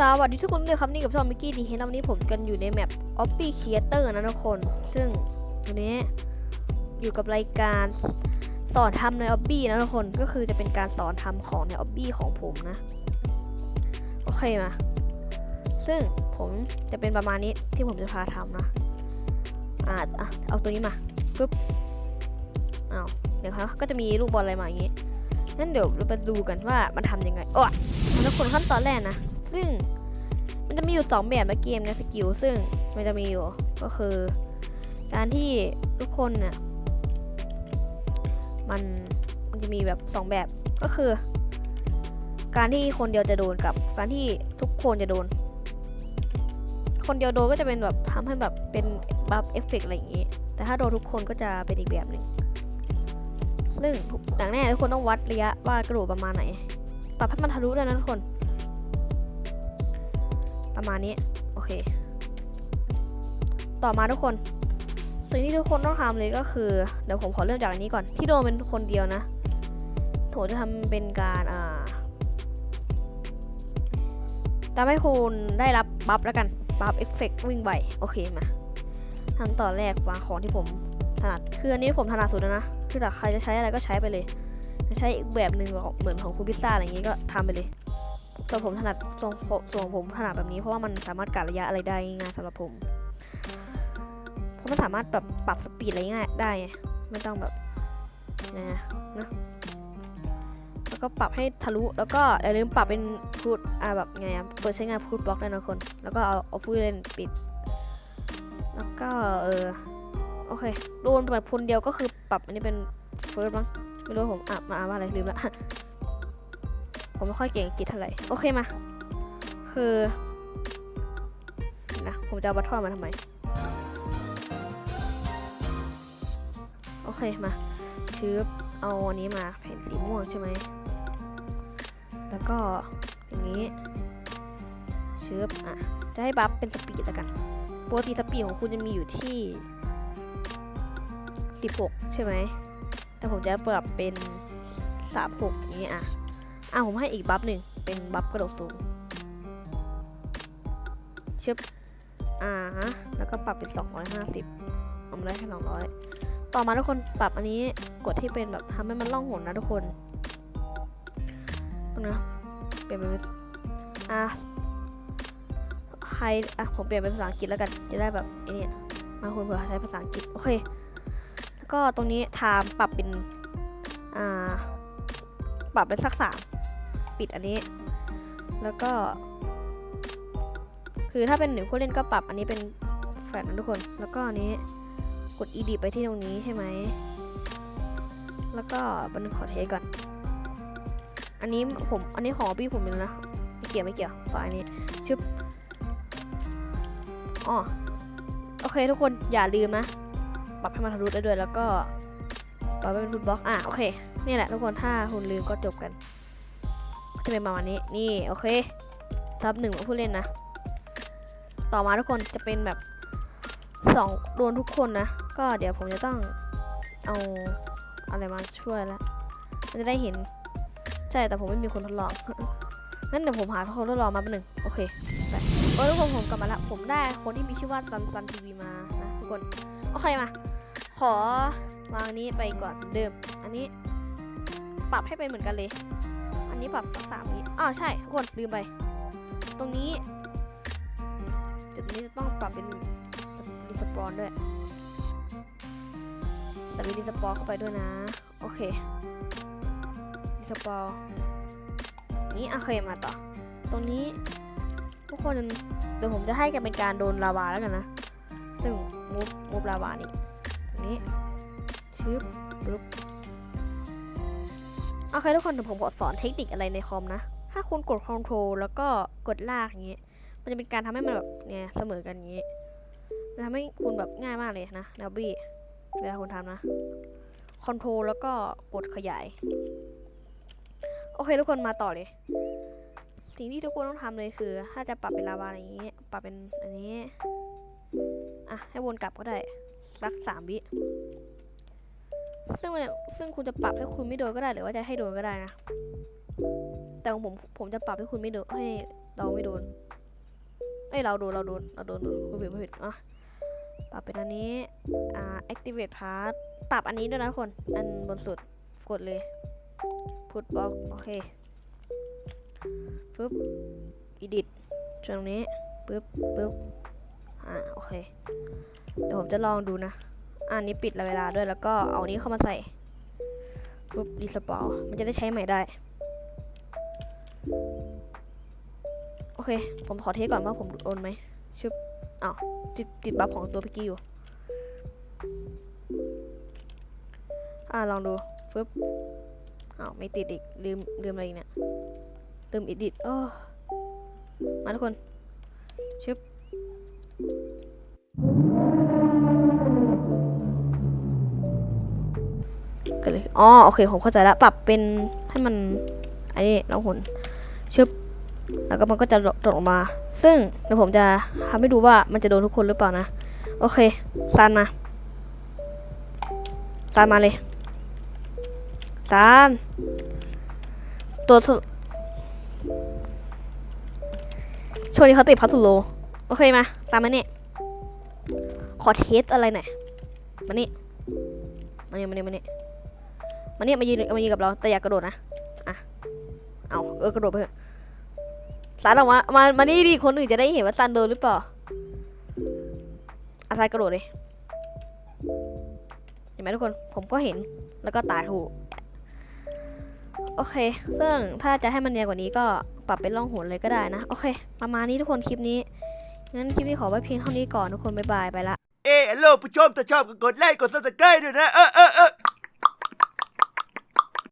สวัสดีทุกคนด้วยครับนี่กับชองมิกกี้ดีเฮนวันนี้ผมกันอยู่ในแมป o p p y Creator นะทุกคน ซึ่งวันนี้อยู่กับรายการสอนทำใน o p p y นะทุกคนก็คือจะเป็นการสอนทำของใน o p p y ของผมนะ โอเคมา ซึ่งผมจะเป็นประมาณนี้ที่ผมจะพาทำนะอ่าเอาตัวนี้มาปึ๊บเอาเดี๋ยวครับก็จะมีลูกบอลอะไรมาอย่างงี้งั้นเดี๋ยวเราไปดูกันว่ามันทำยังไงโอ้ยทุกคนขั้นตอนแรกนะ ซึ่งมันจะมีอยู่2แบบในเกมในสกิลซึ่งมันจะมีอยู่ก็คือ การที่ทุกคนเนี่ยมันมันจะมีแบบ 2 แบบก็คือ การที่คนเดียวจะโดนกับการที่ทุกคนจะโดน คนเดียวโดนก็จะเป็นแบบทำให้แบบเป็นบัฟเอฟเฟกอะไรอย่างงี้แต่ถ้าโดนทุกคนก็จะเป็นอีกแบบหนึ่งซึ่งอย่างแน่ทุกคนต้องวัดระยะว่ากระโดดประมาณไหนปรับให้มันทะลุด้วยนะทุกคน ประมาณนี้ โอเค ต่อมาทุกคน สิ่งที่ทุกคนต้องทำเลยก็คือ เดี๋ยวผมขอเริ่มจากอันนี้ก่อน ที่โดนเป็นคนเดียวนะผมจะทำเป็นการอ่าทำให้คุณได้รับบัฟแล้วกันบัฟเอฟเฟกวิ่งไวโอเคมาทำต่อนแรกวางของที่ผมถนัดคืออันนี้ผมถนัดสุดแล้วนะ คือแต่ใครจะใช้อะไรก็ใช้ไปเลยจะใช้อีกแบบหนึ่งเหมือนของคุณพิซซ่าอะไรอย่างงี้ก็ทำไปเลย ส่วนผมถนัดส่วนส่วนผมถนัดแบบนี้เพราะว่ามันสามารถกะระยะอะไรได้ง่ายสำหรับผม เพราะมันสามารถแบบปรับสปีดอะไรง่ายได้ ไม่ต้องแบบนะนะแล้วก็ปรับให้ทะลุ แล้วก็อย่าลืมปรับเป็นพูดอ่าแบบไงเปิดใช้งานพูดบล็อกได้นะคน แล้วก็เอาเอาผู้เล่นปิด แล้วก็เออโอเคโดนแบบคนเดียวก็คือปรับอันนี้เป็นเฟิร์สมั้งไม่รู้ผมอะมาอ่านว่าอะไรลืมละ ผมไม่ค่อยเก่งอังกฤษเท่าไหร่ โอเคมา คือ นะ ผมจะเอาบัตทอนมาทำไม โอเคมาชืบเอาอันนี้มาแผ่นสีม่วงใช่ไหม แล้วก็อย่างนี้ชืบอะ จะให้บัฟเป็นสปีดแล้วกันปกติสปีดของคุณจะมีอยู่ที่ 16 ใช่ไหม แต่ผมจะปรับเป็น 36อย่างนี้อะ อะผมให้อีกบัฟหนึ่งเป็นบัฟกระโดดสูงชึบอ่าฮะแล้วก็ปรับเป็น 250เอามาได้แค่200 ต่อมาทุกคนปรับอันนี้กดที่เป็นแบบทำให้มันล่องหนนะทุกคนนะเปลี่ยนเป็นอะใครอะผมเปลี่ยนเป็นภาษาอังกฤษแล้วกันจะได้แบบไอ้นี่บางคนเผื่อใช้ภาษาอังกฤษโอเคแล้วก็ตรงนี้ไทม์ปรับเป็นอ่าปรับเป็นสักสาม ปิดอันนี้ แล้วก็ คือถ้าเป็นหนึ่งผู้เล่นก็ปรับอันนี้เป็นแฟลชนะทุกคน แล้วก็อันนี้กด edit ไปที่ตรงนี้ใช่ไหม แล้วก็บันขอเทสก่อน อันนี้ผมอันนี้ของพี่ผมเองนะไม่เกี่ยวไม่เกี่ยวขออันนี้ชึบอ๋อโอเคทุกคนอย่าลืมนะปรับให้มันทะลุได้ด้วยแล้วก็ปรับให้เป็นฟุตบล็อกอะโอเคนี่แหละทุกคนถ้าคุณลืมก็จบกัน จะเป็นประมาณนี้ นี่โอเคทับหนึ่งของผู้เล่นนะ ต่อมาทุกคนจะเป็นแบบสองโดนทุกคนนะ ก็เดี๋ยวผมจะต้องเอาอะไรมาช่วยแล้วมันจะได้เห็น ใช่แต่ผมไม่มีคนทดลอง งั้นเดี๋ยวผมหาคนทดลองมาเป็นหนึ่งโอเคไปโอ้ทุกคนผมกลับมาละ ผมได้คนที่มีชื่อว่าซันซันทีวีมานะทุกคน โอเคมา ขอวางนี้ไปก่อนเดิม อันนี้ ปรับให้เป็นเหมือนกันเลย นี้ปรับสักสามนี้อ้าวใช่ทุกคนลืมไป ตรงนี้เดี๋ยวตรงนี้จะต้องปรับเป็นรีสปอนด้วยแต่มีรีสปอนเข้าไปด้วยนะ โอเครีสปอนนี้โอเคมาต่อ ตรงนี้ทุกคนเดี๋ยวผมจะให้กันเป็นการโดนลาวาแล้วกันนะ ซึ่งมูฟมูฟลาวานี่ตรงนี้ชึบปึ๊บ โอเคทุกคนเดี๋ยวผมขอสอนเทคนิคอะไรในคอมนะ ถ้าคุณกด Ctrl แล้วก็กดลากอย่างเงี้ย มันจะเป็นการทำให้มันแบบไงเสมอกันอย่างงี้จะทำให้คุณแบบง่ายมากเลยนะนาบี้เวลาคุณทำนะ Ctrl แล้วก็กดขยาย โอเคทุกคนมาต่อเลย สิ่งที่ทุกคนต้องทำเลยคือ ถ้าจะปรับเป็นลาวาอย่างงี้ ปรับเป็นอันนี้ อะ ให้วนกลับก็ได้ สักสามวิ ซึ่งมันซึ่งคุณจะปรับให้คุณไม่โดนก็ได้หรือว่าจะให้โดนก็ได้นะ แต่ของผมผมจะปรับให้คุณไม่โดนให้เราไม่โดนอ้ยเราโดูเราโดูเราดูดูผู้ผิดผิดอะปรับเป็นอันนี้อ่า activate part ปรับอันนี้ด้วยนะคน อันบนสุดกดเลย put box โอเคปึ๊บ edit ตรงนี้ปึ๊บปึ๊บอ่าโอเค เดี๋ยวผมจะลองดูนะ อันนี้ปิดเวลาด้วยแล้วก็เอานี้เข้ามาใส่ปุ๊บรีสปอร์มันจะได้ใช้ใหม่ได้ โอเค ผมขอเทสก่อนว่าผมโอนไหมชึบอ้าวติดติดบัฟของตัวพิกกี้อยู่ อ่าลองดูฟึบอ้าวไม่ติดอีก ลืมลืมอะไรเนี่ย ลืมอิดิทโอ้มาทุกคนชึบ ก็เลยอ๋อโอเคผมเข้าใจแล้วปรับเป็นให้มันอันนี้น้องหนชึบแล้วก็มันก็จะตกออกมา ซึ่งเดี๋ยวผมจะทำให้ดูว่ามันจะโดนทุกคนหรือเปล่านะ โอเคซานมาซานมาเลยซานตัวสุดช่วงนี้เขาติดพัสดุโล โอเคมาตามมาเนี่ยขอเทสอะไรหน่อยมานี่มานี่มานี่มานี่ มานี่มายืนมายืนกับเราแต่อย่ากกระโดดนะอะเอาเออกระโดดไปเถอะซันออกมามามานี่ดิคนอื่นจะได้เห็นว่าซันโดนหรือเปล่าอาซันกระโดดเลยเห็นไหมทุกคนผมก็เห็นแล้วก็ตายถูกโอเค ซึ่งถ้าจะให้มันเนียกว่านี้ก็ปรับเป็นร่องหนเลยก็ได้นะ โอเค ประมาณนี้ทุกคนคลิปนี้ งั้นคลิปนี้ขอไว้เพียงเท่านี้ก่อนทุกคน บ๊ายบาย ไปละ เออฮัลโหลผู้ชมถ้าชอบก็กดไลค์ กดซับสไครต์ด้วยนะ เออเออเออ